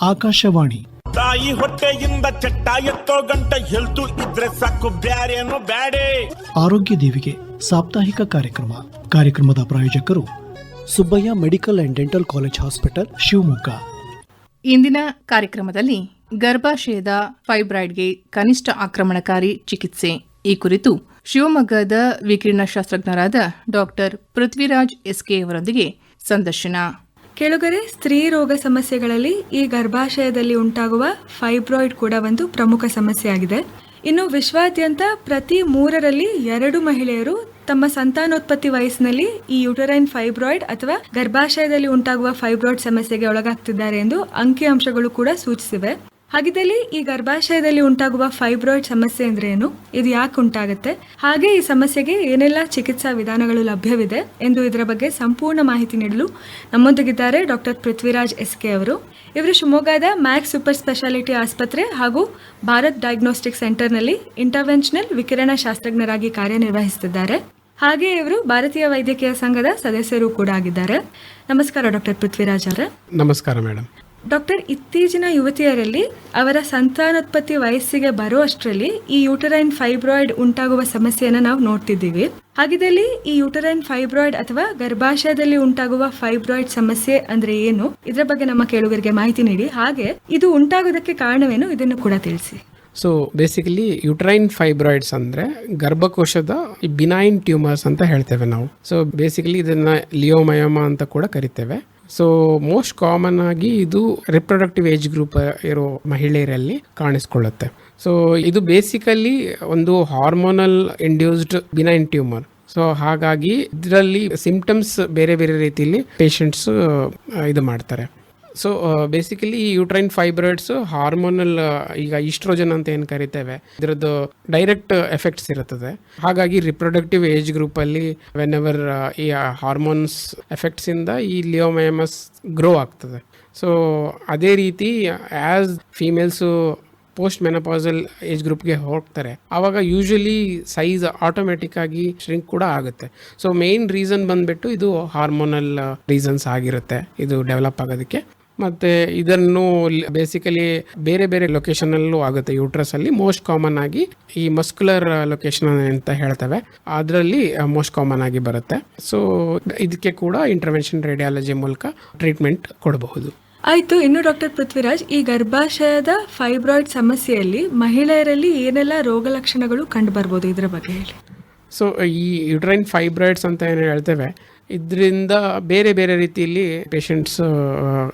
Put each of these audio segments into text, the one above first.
ಆಕಾಶವಾಣಿ. ತಾಯಿ ಹೊಟ್ಟೆಯಿಂದ ಚಟ್ಟ ಎತ್ತೋ ಗಂಟ ಹೆಲ್ತು ಇದ್ರೆ ಸಾಕು ಬ್ಯಾರೇನು ಬ್ಯಾಡೆ. ಆರೋಗ್ಯ ದೇವಿಗೆ ಸಾಪ್ತಾಹಿಕ ಕಾರ್ಯಕ್ರಮ. ಕಾರ್ಯಕ್ರಮದ ಪ್ರಾಯೋಜಕರು Subbaiah medical and dental college hospital Shivamogga. ಇಂದಿನ ಕಾರ್ಯಕ್ರಮದಲ್ಲಿ ಗರ್ಭಾಶಯದ ಫೈಬ್ರಾಯ್ಡ್ಗೆ ಕನಿಷ್ಠ ಆಕ್ರಮಣಕಾರಿ ಚಿಕಿತ್ಸೆ. ಈ ಕುರಿತು ಶಿವಮೊಗ್ಗದ ವಿಕಿರಣ ಶಾಸ್ತ್ರಜ್ಞರಾದ ಡಾಕ್ಟರ್ ಪೃಥ್ವಿರಾಜ್ ಎಸ್ಕೆ ಅವರೊಂದಿಗೆ ಸಂದರ್ಶನ. ಕೆಳಗರೆ ಸ್ತ್ರೀ ರೋಗ ಸಮಸ್ಯೆಗಳಲ್ಲಿ ಈ ಗರ್ಭಾಶಯದಲ್ಲಿ ಉಂಟಾಗುವ ಫೈಬ್ರಾಯ್ಡ್ ಕೂಡ ಒಂದು ಪ್ರಮುಖ ಸಮಸ್ಯೆಯಾಗಿದೆ ಇನ್ನು ವಿಶ್ವಾದ್ಯಂತ ಪ್ರತಿ ಮೂರರಲ್ಲಿ ಎರಡು ಮಹಿಳೆಯರು ತಮ್ಮ ಸಂತಾನೋತ್ಪತ್ತಿ ವಯಸ್ಸಿನಲ್ಲಿ ಈ ಯುಟರೈನ್ ಫೈಬ್ರಾಯ್ಡ್ ಅಥವಾ ಗರ್ಭಾಶಯದಲ್ಲಿ ಉಂಟಾಗುವ ಫೈಬ್ರಾಯ್ಡ್ ಸಮಸ್ಯೆಗೆ ಒಳಗಾಗ್ತಿದ್ದಾರೆ ಎಂದು ಅಂಕಿಅಂಶಗಳು ಕೂಡ ಸೂಚಿಸಿವೆ. ಹಾಗಿದ್ದಲ್ಲಿ ಈ ಗರ್ಭಾಶಯದಲ್ಲಿ ಉಂಟಾಗುವ ಫೈಬ್ರಾಯ್ಡ್ ಸಮಸ್ಯೆ ಅಂದ್ರೆ ಏನು? ಇದು ಯಾಕೆ ಉಂಟಾಗುತ್ತೆ? ಹಾಗೆ ಈ ಸಮಸ್ಯೆಗೆ ಏನೆಲ್ಲ ಚಿಕಿತ್ಸಾ ವಿಧಾನಗಳು ಲಭ್ಯವಿದೆ ಎಂದು ಇದರ ಬಗ್ಗೆ ಸಂಪೂರ್ಣ ಮಾಹಿತಿ ನೀಡಲು ನಮ್ಮೊಂದಿಗಿದ್ದಾರೆ ಡಾಕ್ಟರ್ ಪೃಥ್ವಿರಾಜ್ ಎಸ್ ಕೆ ಅವರು. ಇವರು ಶಿವಮೊಗ್ಗದ ಮ್ಯಾಕ್ಸ್ ಸೂಪರ್ ಸ್ಪೆಷಾಲಿಟಿ ಆಸ್ಪತ್ರೆ ಹಾಗೂ ಭಾರತ್ ಡಯಾಗ್ನೋಸ್ಟಿಕ್ ಸೆಂಟರ್ನಲ್ಲಿ ಇಂಟರ್ವೆನ್ಷನಲ್ ವಿಕಿರಣ ಶಾಸ್ತ್ರಜ್ಞರಾಗಿ ಕಾರ್ಯನಿರ್ವಹಿಸುತ್ತಿದ್ದಾರೆ. ಹಾಗೆ ಇವರು ಭಾರತೀಯ ವೈದ್ಯಕೀಯ ಸಂಘದ ಸದಸ್ಯರು ಕೂಡ ಆಗಿದ್ದಾರೆ. ನಮಸ್ಕಾರ ಡಾಕ್ಟರ್ ಪೃಥ್ವಿರಾಜ್ ಅವರೇ. ನಮಸ್ಕಾರ ಮೇಡಮ್ ಡಾಕ್ಟರ್ ಇತ್ತೀಚಿನ ಯುವತಿಯರಲ್ಲಿ ಅವರ ಸಂತಾನೋತ್ಪತ್ತಿ ವಯಸ್ಸಿಗೆ ಬರೋ ಅಷ್ಟರಲ್ಲಿ ಈ ಯೂಟರೈನ್ ಫೈಬ್ರಾಯ್ಡ್ ಉಂಟಾಗುವ ಸಮಸ್ಯೆಯನ್ನು ನಾವು ನೋಡ್ತಿದ್ದೀವಿ. ಹಾಗಿದ್ದಲ್ಲಿ ಈ ಯೂಟರೈನ್ ಫೈಬ್ರಾಯ್ಡ್ ಅಥವಾ ಗರ್ಭಾಶಯದಲ್ಲಿ ಉಂಟಾಗುವ ಫೈಬ್ರಾಯ್ಡ್ ಸಮಸ್ಯೆ ಅಂದ್ರೆ ಏನು? ಇದರ ಬಗ್ಗೆ ನಮ್ಮ ಕೇಳುಗರಿಗೆ ಮಾಹಿತಿ ನೀಡಿ. ಹಾಗೆ ಇದು ಉಂಟಾಗೋದಕ್ಕೆ ಕಾರಣವೇನು? ಇದನ್ನು ಕೂಡ ತಿಳಿಸಿ. ಸೊ ಬೇಸಿಕಲಿ ಯುಟ್ರೈನ್ ಫೈಬ್ರಾಯ್ಡ್ಸ್ ಅಂದ್ರೆ ಗರ್ಭಕೋಶದ ಬಿನೈನ್ ಟ್ಯೂಮರ್ಸ್ ಅಂತ ಹೇಳ್ತೇವೆ ನಾವು. ಸೊ ಬೇಸಿಕಲಿ ಇದನ್ನ ಲಿಯೋಮಯೋಮಾ ಅಂತ ಕೂಡ ಕರಿತೇವೆ. ಸೊ ಮೋಸ್ಟ್ ಕಾಮನ್ ಆಗಿ ಇದು ರಿಪ್ರೊಡಕ್ಟಿವ್ ಏಜ್ ಗ್ರೂಪ್ ಇರೋ ಮಹಿಳೆಯರಲ್ಲಿ ಕಾಣಿಸ್ಕೊಳ್ಳುತ್ತೆ. ಸೊ ಇದು ಬೇಸಿಕಲಿ ಒಂದು hormonal induced benign tumour so ಹಾಗಾಗಿ ಇದರಲ್ಲಿ ಸಿಂಪ್ಟಮ್ಸ್ ಬೇರೆ ಬೇರೆ ರೀತಿಯಲ್ಲಿ ಪೇಷಂಟ್ಸ್ ಇದು ಮಾಡ್ತಾರೆ. So basically uterine fibroids hormonal ಈಗ ಈಸ್ಟ್ರೋಜನ್ ಅಂತ ಏನು ಕರಿತೇವೆ, ಇದರದ್ದು ಡೈರೆಕ್ಟ್ ಎಫೆಕ್ಟ್ಸ್ ಇರುತ್ತದೆ. ಹಾಗಾಗಿ ರಿಪ್ರೊಡಕ್ಟಿವ್ ಏಜ್ ಗ್ರೂಪಲ್ಲಿ ವೆನ್ ಎವರ್ ಈ ಹಾರ್ಮೋನ್ಸ್ ಎಫೆಕ್ಟ್ಸಿಂದ ಈ ಲಿಯೋಮಯಮಸ್ ಗ್ರೋ ಆಗ್ತದೆ. ಸೊ ಅದೇ ರೀತಿ as females post menopausal age ಗ್ರೂಪ್ಗೆ ಹೋಗ್ತಾರೆ, ಆವಾಗ ಯೂಶಲಿ ಸೈಜ್ ಆಟೋಮೆಟಿಕ್ ಆಗಿ ಶ್ರಿಂಕ್ ಕೂಡ ಆಗುತ್ತೆ. ಸೊ ಮೇನ್ ರೀಸನ್ ಬಂದ್ಬಿಟ್ಟು ಇದು ಹಾರ್ಮೋನಲ್ ರೀಸನ್ಸ್ ಆಗಿರುತ್ತೆ. ಇದು ಡೆವಲಪ್ ಆಗೋದಕ್ಕೆ. ಮತ್ತೆ ಇದನ್ನು ಬೇಸಿಕಲಿ ಬೇರೆ ಬೇರೆ ಲೊಕೇಶನ್ ಅಲ್ಲೂ ಆಗುತ್ತೆ. ಯೂಟ್ರಸ್ ಅಲ್ಲಿ ಮೋಸ್ಟ್ ಕಾಮನ್ ಆಗಿ ಈ ಮಸ್ಕ್ಯುಲರ್ ಲೊಕೇಶನ್ ಅಂತ ಹೇಳ್ತವೆ. ಅದರಲ್ಲಿ ಮೋಸ್ಟ್ ಕಾಮನ್ ಆಗಿ ಬರುತ್ತೆ. ಸೊ ಇದಕ್ಕೆ ಕೂಡ ಇಂಟರ್ವೆನ್ಷನ್ ರೇಡಿಯಾಲಜಿ ಮೂಲಕ ಟ್ರೀಟ್ಮೆಂಟ್ ಕೊಡಬಹುದು. ಆಯ್ತು ಇನ್ನು ಡಾಕ್ಟರ್ ಪೃಥ್ವಿರಾಜ್ ಈ ಗರ್ಭಾಶಯದ ಫೈಬ್ರಾಯ್ಡ್ ಸಮಸ್ಯೆಯಲ್ಲಿ ಮಹಿಳೆಯರಲ್ಲಿ ಏನೆಲ್ಲ ರೋಗ ಲಕ್ಷಣಗಳು ಕಂಡು ಬರ್ಬೋದು ಇದರ ಬಗ್ಗೆ ಹೇಳಿ. ಸೊ ಈ ಯುಟ್ರೈನ್ ಫೈಬ್ರಾಯ್ಡ್ಸ್ ಅಂತ ಏನು ಹೇಳ್ತೇವೆ ಇದರಿಂದ ಬೇರೆ ಬೇರೆ ರೀತಿಯಲ್ಲಿ ಪೇಷಂಟ್ಸ್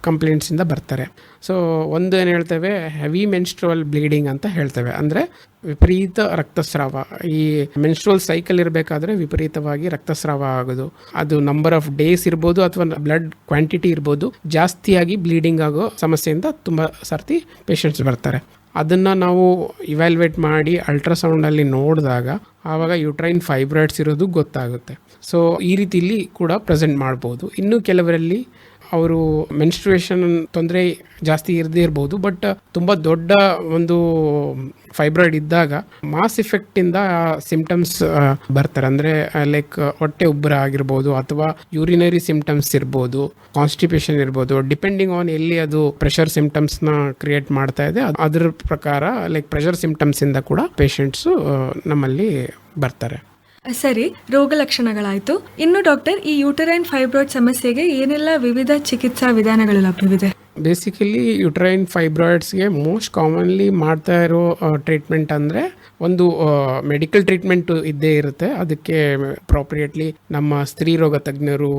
ಕಂಪ್ಲೇಂಟ್ಸಿಂದ ಬರ್ತಾರೆ. ಸೊ ಒಂದು ಏನು ಹೇಳ್ತೇವೆ ಹೆವಿ ಮೆನ್ಸ್ಟ್ರಲ್ ಬ್ಲೀಡಿಂಗ್ ಅಂತ ಹೇಳ್ತೇವೆ. ಅಂದರೆ ವಿಪರೀತ ರಕ್ತಸ್ರಾವ. ಈ ಮೆನ್ಸ್ಟ್ರಲ್ ಸೈಕಲ್ ಇರಬೇಕಾದ್ರೆ ವಿಪರೀತವಾಗಿ ರಕ್ತಸ್ರಾವ ಆಗೋದು. ಅದು ನಂಬರ್ ಆಫ್ ಡೇಸ್ ಇರ್ಬೋದು ಅಥವಾ ಬ್ಲಡ್ ಕ್ವಾಂಟಿಟಿ ಇರ್ಬೋದು. ಜಾಸ್ತಿಯಾಗಿ ಬ್ಲೀಡಿಂಗ್ ಆಗೋ ಸಮಸ್ಯೆಯಿಂದ ತುಂಬ ಸರ್ತಿ ಪೇಷಂಟ್ಸ್ ಬರ್ತಾರೆ. ಅದನ್ನು ನಾವು ಇವ್ಯಾಲ್ಯುವೇಟ್ ಮಾಡಿ ಅಲ್ಟ್ರಾಸೌಂಡಲ್ಲಿ ನೋಡಿದಾಗ ಆವಾಗ ಯುಟ್ರೈನ್ ಫೈಬ್ರಾಯ್ಡ್ಸ್ ಇರೋದು ಗೊತ್ತಾಗುತ್ತೆ. ಸೊ ಈ ರೀತಿಲಿ ಕೂಡ ಪ್ರೆಸೆಂಟ್ ಮಾಡ್ಬೋದು. ಇನ್ನೂ ಕೆಲವರಲ್ಲಿ ಅವರು ಮೆನ್ಸ್ಟ್ರುಯೇಷನ್ ತೊಂದರೆ ಜಾಸ್ತಿ ಇರದೇ ಇರ್ಬೋದು ಬಟ್ ತುಂಬ ದೊಡ್ಡ ಒಂದು ಫೈಬ್ರಾಯ್ಡ್ ಇದ್ದಾಗ ಮಾಸ್ ಇಫೆಕ್ಟಿಂದ ಸಿಂಪ್ಟಮ್ಸ್ ಬರ್ತಾರೆ. ಅಂದರೆ ಲೈಕ್ ಹೊಟ್ಟೆ ಉಬ್ಬರ ಆಗಿರ್ಬೋದು ಅಥವಾ ಯೂರಿನರಿ ಸಿಂಪ್ಟಮ್ಸ್ ಇರ್ಬೋದು ಕಾನ್ಸ್ಟಿಪೇಷನ್ ಇರ್ಬೋದು. ಡಿಪೆಂಡಿಂಗ್ ಆನ್ ಎಲ್ಲಿ ಅದು ಪ್ರೆಷರ್ ಸಿಂಪ್ಟಮ್ಸ್ನ ಕ್ರಿಯೇಟ್ ಮಾಡ್ತಾ ಇದೆ, ಅದ್- ಅದ್ರ ಪ್ರಕಾರ ಲೈಕ್ ಪ್ರೆಷರ್ ಸಿಂಪ್ಟಮ್ಸಿಂದ ಕೂಡ ಪೇಷಂಟ್ಸು ನಮ್ಮಲ್ಲಿ ಬರ್ತಾರೆ. ಸರಿ, ರೋಗ ಲಕ್ಷಣಗಳಾಯ್ತು. ಇನ್ನು ಡಾಕ್ಟರ್, ಈ ಯೂಟರೈನ್ ಫೈಬ್ರಾಯ್ಡ್ ಸಮಸ್ಯೆಗೆ ಏನೆಲ್ಲ ವಿವಿಧ ಚಿಕಿತ್ಸಾ ವಿಧಾನಗಳು ಲಭ್ಯವಿದೆ? ಬೇಸಿಕಲಿ ಯುಟ್ರೈನ್ ಫೈಬ್ರಾಯ್ಡ್ಸ್ಗೆ ಮೋಸ್ಟ್ ಕಾಮನ್ಲಿ ಮಾಡ್ತಾ ಇರೋ ಟ್ರೀಟ್ಮೆಂಟ್ ಅಂದರೆ ಒಂದು ಮೆಡಿಕಲ್ ಟ್ರೀಟ್ಮೆಂಟ್ ಇದ್ದೇ ಇರುತ್ತೆ. ಅದಕ್ಕೆ ಅಪ್ರೋಪ್ರಿಯೇಟ್ಲಿ ನಮ್ಮ ಸ್ತ್ರೀ ರೋಗ ತಜ್ಞರು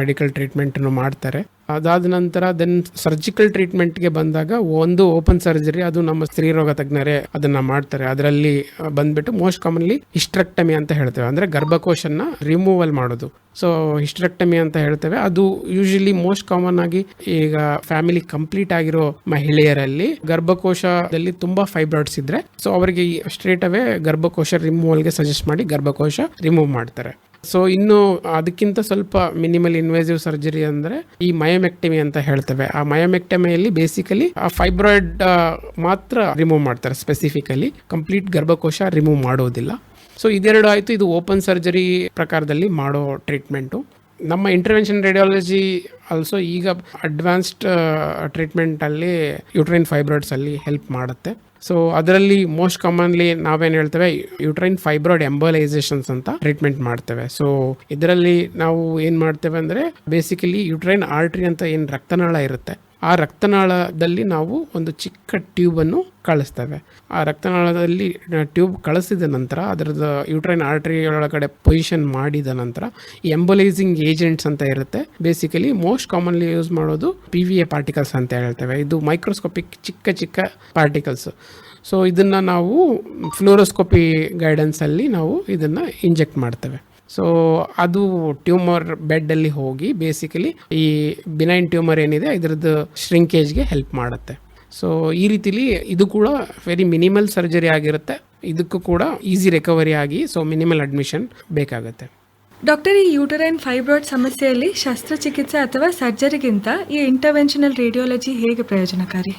ಮೆಡಿಕಲ್ ಟ್ರೀಟ್ಮೆಂಟನ್ನು ಮಾಡ್ತಾರೆ. ಅದಾದ ನಂತರ ದೆನ್ ಸರ್ಜಿಕಲ್ ಟ್ರೀಟ್ಮೆಂಟ್ಗೆ ಬಂದಾಗ ಒಂದು ಓಪನ್ ಸರ್ಜರಿ ಅದು ನಮ್ಮ ಸ್ತ್ರೀ ರೋಗ ತಜ್ಞರೇ ಅದನ್ನ ಮಾಡ್ತಾರೆ. ಅದರಲ್ಲಿ ಬಂದ್ಬಿಟ್ಟು ಮೋಸ್ಟ್ ಕಾಮನ್ಲಿ ಹಿಸ್ಟ್ರಕ್ಟಮಿ ಅಂತ ಹೇಳ್ತೇವೆ. ಅಂದರೆ ಗರ್ಭಕೋಶನ ರಿಮೂವಲ್ ಮಾಡೋದು. ಸೊ ಹಿಸ್ಟ್ರಕ್ಟಮಿ ಅಂತ ಹೇಳ್ತೇವೆ. ಅದು ಯೂಶಲಿ ಮೋಸ್ಟ್ ಕಾಮನ್ ಆಗಿ ಈಗ ಫ್ಯಾಮಿಲಿ ಕಂಪ್ಲೀಟ್ ಆಗಿರೋ ಮಹಿಳೆಯರಲ್ಲಿ ಗರ್ಭಕೋಶದಲ್ಲಿ ತುಂಬಾ ಫೈಬ್ರಾಯ್ಡ್ಸ್ ಇದ್ರೆ ಸೊ ಅವರಿಗೆ ಸ್ಟ್ರೇಟ್ ಅವೇ ಗರ್ಭಕೋಶ ರಿಮೂವಲ್ಗೆ ಸಜೆಸ್ಟ್ ಮಾಡಿ ಗರ್ಭಕೋಶ ರಿಮೂವ್ ಮಾಡ್ತಾರೆ. ಸೊ ಇನ್ನು ಅದಕ್ಕಿಂತ ಸ್ವಲ್ಪ ಮಿನಿಮಲ್ ಇನ್ವೇಸಿವ್ ಸರ್ಜರಿ ಅಂದ್ರೆ ಈ ಮಯೋಮೆಕ್ಟಮಿ ಅಂತ ಹೇಳ್ತೇವೆ. ಆ ಮಯೋಮೆಕ್ಟಮಿಯಲ್ಲಿ ಬೇಸಿಕಲಿ ಆ ಫೈಬ್ರಾಯ್ಡ್ ಮಾತ್ರ ರಿಮೂವ್ ಮಾಡ್ತಾರೆ ಸ್ಪೆಸಿಫಿಕಲಿ ಕಂಪ್ಲೀಟ್ ಗರ್ಭಕೋಶ ರಿಮೂವ್ ಮಾಡೋದಿಲ್ಲ. ಸೊ ಇದೆರಡು ಆಯಿತು. ಇದು ಓಪನ್ ಸರ್ಜರಿ ಪ್ರಕಾರದಲ್ಲಿ ಮಾಡೋ ಟ್ರೀಟ್ಮೆಂಟು ನಮ್ಮ ಇಂಟರ್ವೆನ್ಷನ್ ರೇಡಿಯಾಲಜಿ ಆಲ್ಸೋ ಈಗ ಅಡ್ವಾನ್ಸ್ಡ್ ಟ್ರೀಟ್ಮೆಂಟಲ್ಲಿ ಯುಟ್ರೈನ್ ಫೈಬ್ರಾಯ್ಡ್ಸಲ್ಲಿ ಹೆಲ್ಪ್ ಮಾಡುತ್ತೆ. ಸೊ ಅದರಲ್ಲಿ ಮೋಸ್ಟ್ ಕಾಮನ್ಲಿ ನಾವೇನು ಹೇಳ್ತೇವೆ ಯುಟ್ರೈನ್ ಫೈಬ್ರಾಯ್ಡ್ ಎಂಬಲೈಸೇಷನ್ಸ್ ಅಂತ ಟ್ರೀಟ್ಮೆಂಟ್ ಮಾಡ್ತೇವೆ. ಸೊ ಇದರಲ್ಲಿ ನಾವು ಏನು ಮಾಡ್ತೇವೆ ಅಂದರೆ ಬೇಸಿಕಲಿ ಯುಟ್ರೈನ್ ಆರ್ಟ್ರಿ ಅಂತ ಏನು ರಕ್ತನಾಳ ಇರುತ್ತೆ ಆ ರಕ್ತನಾಳದಲ್ಲಿ ನಾವು ಒಂದು ಚಿಕ್ಕ ಟ್ಯೂಬನ್ನು ಕಳಿಸ್ತೇವೆ. ಆ ರಕ್ತನಾಳದಲ್ಲಿ ಟ್ಯೂಬ್ ಕಳಿಸಿದ ನಂತರ, ಅದರದ್ದು ಯೂಟ್ರೈನ್ ಆರ್ಟ್ರಿ ಒಳಗಡೆ ಪೊಸಿಷನ್ ಮಾಡಿದ ನಂತರ ಎಂಬೊಲೈಸಿಂಗ್ ಏಜೆಂಟ್ಸ್ ಅಂತ ಇರುತ್ತೆ. ಬೇಸಿಕಲಿ ಮೋಸ್ಟ್ ಕಾಮನ್ಲಿ ಯೂಸ್ ಮಾಡೋದು ಪಿ ವಿ ಎ ಪಾರ್ಟಿಕಲ್ಸ್ ಅಂತ ಹೇಳ್ತೇವೆ. ಇದು ಮೈಕ್ರೋಸ್ಕೋಪಿಕ್ ಚಿಕ್ಕ ಚಿಕ್ಕ ಪಾರ್ಟಿಕಲ್ಸ್ ಸೊ ಇದನ್ನು ನಾವು ಫ್ಲೋರೋಸ್ಕೋಪಿ ಗೈಡೆನ್ಸಲ್ಲಿ ನಾವು ಇದನ್ನು ಇಂಜೆಕ್ಟ್ ಮಾಡ್ತೇವೆ. ಸೊ ಅದು ಟ್ಯೂಮರ್ ಬೆಡ್ಡಲ್ಲಿ ಹೋಗಿ ಬೇಸಿಕಲಿ ಈ ಬಿನೈನ್ ಟ್ಯೂಮರ್ ಏನಿದೆ, ಇದರದ್ದು ಶ್ರಿಂಕೇಜ್ಗೆ ಹೆಲ್ಪ್ ಮಾಡುತ್ತೆ. ಸೊ ಈ ರೀತಿಲಿ ಇದು ಕೂಡ ವೆರಿ ಮಿನಿಮಲ್ ಸರ್ಜರಿ ಆಗಿರುತ್ತೆ. ಇದಕ್ಕೂ ಕೂಡ ಈಸಿ ರಿಕವರಿ ಆಗಿ ಸೊ ಮಿನಿಮಲ್ ಅಡ್ಮಿಷನ್ ಬೇಕಾಗುತ್ತೆ. ಡಾಕ್ಟರ್, ಈ ಯೂಟರೈನ್ ಫೈಬ್ರಾಯ್ಡ್ ಸಮಸ್ಯೆಯಲ್ಲಿ ಶಸ್ತ್ರಚಿಕಿತ್ಸೆ ಅಥವಾ ಸರ್ಜರಿಗಿಂತ ಈ ಇಂಟರ್ವೆನ್ಷನಲ್ ರೇಡಿಯಾಲಜಿ ಹೇಗೆ ಪ್ರಯೋಜನಕಾರಿ?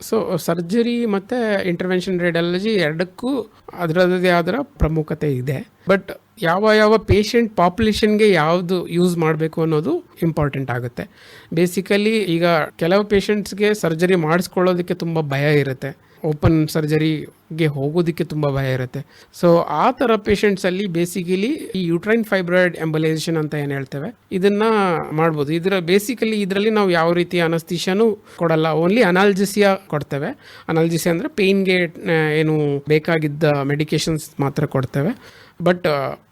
ಸೊ ಸರ್ಜರಿ ಮತ್ತು ಇಂಟರ್ವೆನ್ಷನ್ ರೇಡಿಯಾಲಜಿ ಎರಡಕ್ಕೂ ಅದರದೇ ಆದರ ಪ್ರಮುಖತೆ ಇದೆ. ಬಟ್ ಯಾವ ಯಾವ ಪೇಷಂಟ್ ಪಾಪ್ಯುಲೇಷನ್ಗೆ ಯಾವುದು ಯೂಸ್ ಮಾಡಬೇಕು ಅನ್ನೋದು ಇಂಪಾರ್ಟೆಂಟ್ ಆಗುತ್ತೆ. ಬೇಸಿಕಲಿ ಈಗ ಕೆಲವು ಪೇಷಂಟ್ಸ್ಗೆ ಸರ್ಜರಿ ಮಾಡಿಸ್ಕೊಳ್ಳೋದಕ್ಕೆ ತುಂಬ ಭಯ ಇರುತ್ತೆ. ಓಪನ್ ಸರ್ಜರಿಗೆ ಹೋಗೋದಕ್ಕೆ ತುಂಬ ಭಯ ಇರುತ್ತೆ. ಸೊ ಆ ಥರ ಪೇಷಂಟ್ಸಲ್ಲಿ ಬೇಸಿಕಲಿ ಈ ಯುಟ್ರೈನ್ ಫೈಬ್ರಾಯ್ಡ್ ಎಂಬಲೈಸೇಷನ್ ಅಂತ ಏನು ಹೇಳ್ತೇವೆ, ಇದನ್ನ ಮಾಡ್ಬೋದು. ಇದರ ಬೇಸಿಕಲಿ ಇದರಲ್ಲಿ ನಾವು ಯಾವ ರೀತಿ ಅನಸ್ತಿಷನು ಕೊಡಲ್ಲ. ಓನ್ಲಿ ಅನಾಲ್ಜಿಸಿಯಾ ಕೊಡ್ತೇವೆ. ಅನಾಲ್ಜಿಸಿಯಾ ಅಂದರೆ ಪೇಯ್ನ್ಗೆ ಏನು ಬೇಕಾಗಿದ್ದ ಮೆಡಿಕೇಶನ್ಸ್ ಮಾತ್ರ ಕೊಡ್ತೇವೆ. ಬಟ್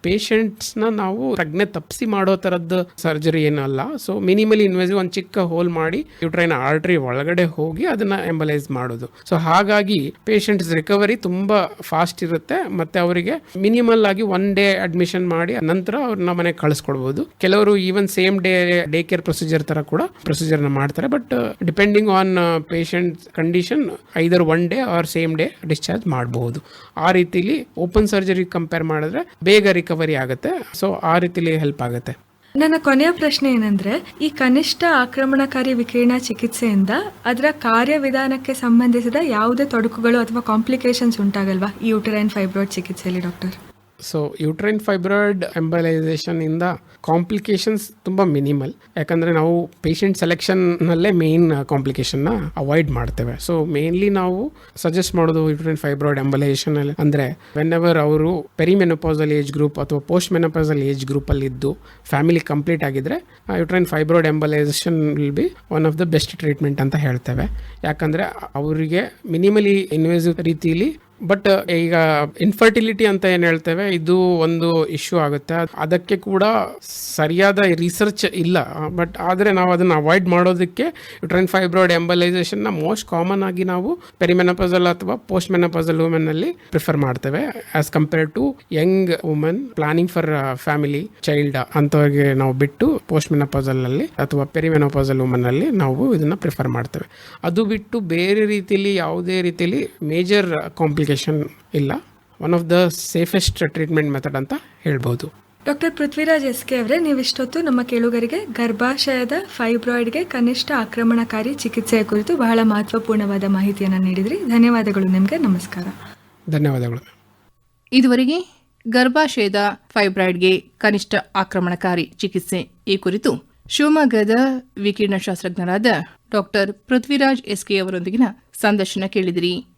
ಪೇಷಂಟ್ಸ್ನ ನಾವು ಪ್ರಜ್ಞೆ ತಪ್ಪಿಸಿ ಮಾಡೋ ಥರದ್ದು ಸರ್ಜರಿ ಏನಲ್ಲ ಸೊ ಮಿನಿಮಲಿ ಇನ್ವೆಸಿವ್ ಒಂದು ಚಿಕ್ಕ ಹೋಲ್ ಮಾಡಿ ಯುಟ್ರೈನ್ ಆರ್ಟ್ರಿ ಒಳಗಡೆ ಹೋಗಿ ಅದನ್ನ ಎಂಬಲೈಸ್ ಮಾಡೋದು. ಸೊ ಹಾಗಾಗಿ ಪೇಷಂಟ್ಸ್ ರಿಕವರಿ ತುಂಬ ಫಾಸ್ಟ್ ಇರುತ್ತೆ. ಮತ್ತೆ ಅವರಿಗೆ ಮಿನಿಮಲ್ ಆಗಿ ಒನ್ ಡೇ ಅಡ್ಮಿಷನ್ ಮಾಡಿ ನಂತರ ಅವ್ರನ್ನ ಮನೆಗೆ ಕಳಿಸ್ಕೊಡ್ಬೋದು. ಕೆಲವರು even same day day care procedure ತರ ಕೂಡ ಪ್ರೊಸೀಜರ್ನ ಮಾಡ್ತಾರೆ. But depending on patient condition either one day or same day discharge ಮಾಡಬಹುದು ಆ ರೀತಿಲಿ ಓಪನ್ ಸರ್ಜರಿ ಕಂಪೇರ್ ಮಾಡಿದ್ರೆ ಬೇಗ ರಿಕವರಿ ಆಗುತ್ತೆ. ಸೊ ಆ ರೀತಿಲಿ ಹೆಲ್ಪ್ ಆಗುತ್ತೆ. ನನ್ನ ಕೊನೆಯ ಪ್ರಶ್ನೆ ಏನಂದ್ರೆ, ಈ ಕನಿಷ್ಠ ಆಕ್ರಮಣಕಾರಿ ವಿಕಿರಣ ಚಿಕಿತ್ಸೆಯಿಂದ ಅದರ ಕಾರ್ಯವಿಧಾನಕ್ಕೆ ಸಂಬಂಧಿಸಿದ ಯಾವುದೇ ತೊಡಕುಗಳು ಅಥವಾ ಕಾಂಪ್ಲಿಕೇಶನ್ಸ್ ಉಂಟಾಗಲ್ವಾ? ಈ ಯೂಟರೈನ್ ಫೈಬ್ರಾಯ್ಡ್ ಚಿಕಿತ್ಸೆಯಲ್ಲಿ, doctor? So uterine fibroid embolisation ಇಂದ ಕಾಂಪ್ಲಿಕೇಶನ್ಸ್ ತುಂಬ ಮಿನಿಮಲ್ ಯಾಕಂದರೆ ನಾವು ಪೇಷಂಟ್ ಸೆಲೆಕ್ಷನ್ನಲ್ಲೇ ಮೇನ್ ಕಾಂಪ್ಲಿಕೇಶನ್ನ ಅವಾಯ್ಡ್ ಮಾಡ್ತೇವೆ. ಸೊ ಮೇನ್ಲಿ ನಾವು ಸಜೆಸ್ಟ್ ಮಾಡೋದು ಯುಟ್ರೈನ್ ಫೈಬ್ರಾಯ್ಡ್ ಎಂಬಲೈಸೇಷನ್ ಅಂದರೆ ವೆನ್ ಎವರ್ ಅವರು ಪೆರಿಮೆನೋಪಾಸಲ್ ಏಜ್ ಗ್ರೂಪ್ ಅಥವಾ ಪೋಸ್ಟ್ ಮೆನೋಪಾಸಲ್ ಏಜ್ ಗ್ರೂಪಲ್ಲಿ ಇದ್ದು ಫ್ಯಾಮಿಲಿ ಕಂಪ್ಲೀಟ್ ಆಗಿದ್ರೆ uterine fibroid embolisation will be one of the best treatment ಅಂತ ಹೇಳ್ತೇವೆ. ಯಾಕಂದರೆ, ಅವರಿಗೆ ಮಿನಿಮಲಿ ಇನ್ವೇಸಿವ್ ರೀತಿಯಲ್ಲಿ ಬಟ್ ಈಗ ಇನ್ಫರ್ಟಿಲಿಟಿ ಅಂತ ಏನು ಹೇಳ್ತೇವೆ, ಇದು ಒಂದು ಇಶ್ಯೂ ಆಗುತ್ತೆ. ಅದಕ್ಕೆ ಕೂಡ ಸರಿಯಾದ ರಿಸರ್ಚ್ ಇಲ್ಲ. ಬಟ್ ಆದರೆ ನಾವು ಅದನ್ನ ಅವಾಯ್ಡ್ ಮಾಡೋದಕ್ಕೆ ಯುಟ್ರೈನ್ ಫೈಬ್ರಾಯ್ಡ್ನ ಮೋಸ್ಟ್ ಕಾಮನ್ ಆಗಿ ನಾವು ಪೆರಿಮೆನಪಸಲ್ ಅಥವಾ ಪೋಸ್ಟ್ ಮೆನಪಸಲ್ ವುಮೆನ್ನಲ್ಲಿ ಪ್ರಿಫರ್ ಮಾಡ್ತೇವೆ. As compare to young women planning for family child ಅಂತವರಿಗೆ ನಾವು ಬಿಟ್ಟು ಪೋಸ್ಟ್ ಮೆನಪಸಲ್ನಲ್ಲಿ ಅಥವಾ ಪೆರಿಮೆನಪಜಲ್ ವುಮೆನ್ ಅಲ್ಲಿ ನಾವು ಇದನ್ನ ಪ್ರಿಫರ್ ಮಾಡ್ತೇವೆ. ಅದು ಬಿಟ್ಟು ಬೇರೆ ರೀತಿಯಲ್ಲಿ ಯಾವುದೇ ರೀತಿಯಲ್ಲಿ ಮೇಜರ್ ಕಾಂಪ್ಲಿಕೇಶನ್ ಇಲ್ಲ. One of the safest treatment method ಅಂತ ಹೇಳ್ಬೋದು. ಡಾಕ್ಟರ್ ಪೃಥ್ವಿರಾಜ್ ಎಸ್ ಕೆ ಅವರೇ ನೀವಿಷ್ಟೊತ್ತು ನಮ್ಮ ಕೇಳುಗರಿಗೆ ಗರ್ಭಾಶಯದ ಫೈಬ್ರಾಯ್ಡ್ಗೆ ಕನಿಷ್ಠ ಆಕ್ರಮಣಕಾರಿ ಚಿಕಿತ್ಸೆಯ ಕುರಿತು ಬಹಳ ಮಹತ್ವಪೂರ್ಣವಾದ ಮಾಹಿತಿಯನ್ನು ನೀಡಿದ್ರಿ. ಧನ್ಯವಾದಗಳು ನಿಮಗೆ. ನಮಸ್ಕಾರ. ಧನ್ಯವಾದಗಳು. ಇದುವರೆಗೆ ಗರ್ಭಾಶಯದ ಫೈಬ್ರಾಯ್ಡ್ಗೆ ಕನಿಷ್ಠ ಆಕ್ರಮಣಕಾರಿ ಚಿಕಿತ್ಸೆ ಈ ಕುರಿತು ಶಿವಮೊಗ್ಗದ ವಿಕಿರಣ ಶಾಸ್ತ್ರಜ್ಞರಾದ ಡಾಕ್ಟರ್ ಪೃಥ್ವಿರಾಜ್ ಎಸ್ಕೆ ಅವರೊಂದಿಗಿನ ಸಂದರ್ಶನ ಕೇಳಿದಿರಿ.